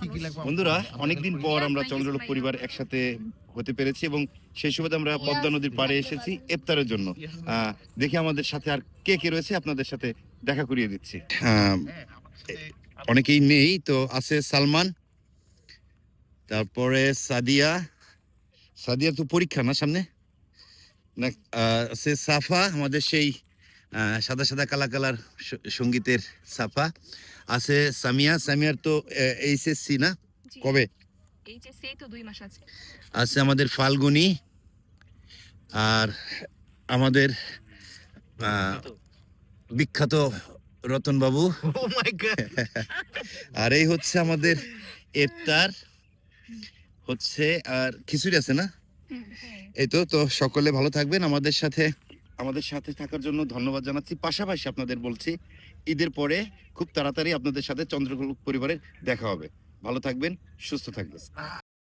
কি কি লাগবে? বন্ধুরা অনেকদিন পর আমরা চন্দ্রলোক পরিবার একসাথে হতে পেরেছি এবং সেই সুবাদে আমরা পদ্মা নদীর পাড়ে এসেছি ইফতারের জন্য। আহ, দেখি আমাদের সাথে আর কে কে রয়েছে আপনাদের সাথে দেখা করিয়ে দিচ্ছি। আহ, অনেকেই নেই তো আছে সালমান তারপরে সাদিয়া। সাদিয়া তো পরীক্ষা না সামনে? না আহ, আছে সাফা আমাদের সেই সাদা সাদা কালা কালার সঙ্গীতের সাফা আছে সামিয়া। সামিয়ার তো এইচএসসি না? কবে? এইচএসসি তো দুই মাস আছে। আছে আমাদের ফাল্গুনি আর আমাদের বিখ্যাত। রতন বাবু ও মাই গড আর এই হচ্ছে আমাদের এফতার। হচ্ছে আর খিচুড়ি আছে না? এই তো তো সকলে ভালো থাকবেন। আমাদের সাথে আমাদের সাথে থাকার জন্য ধন্যবাদ জানাচ্ছি। পাশাপাশি আপনাদের বলছি, ঈদের পরে খুব তাড়াতাড়ি আপনাদের সাথে চন্দ্রকোল পরিবারের দেখা হবে। ভালো থাকবেন, সুস্থ থাকবেন।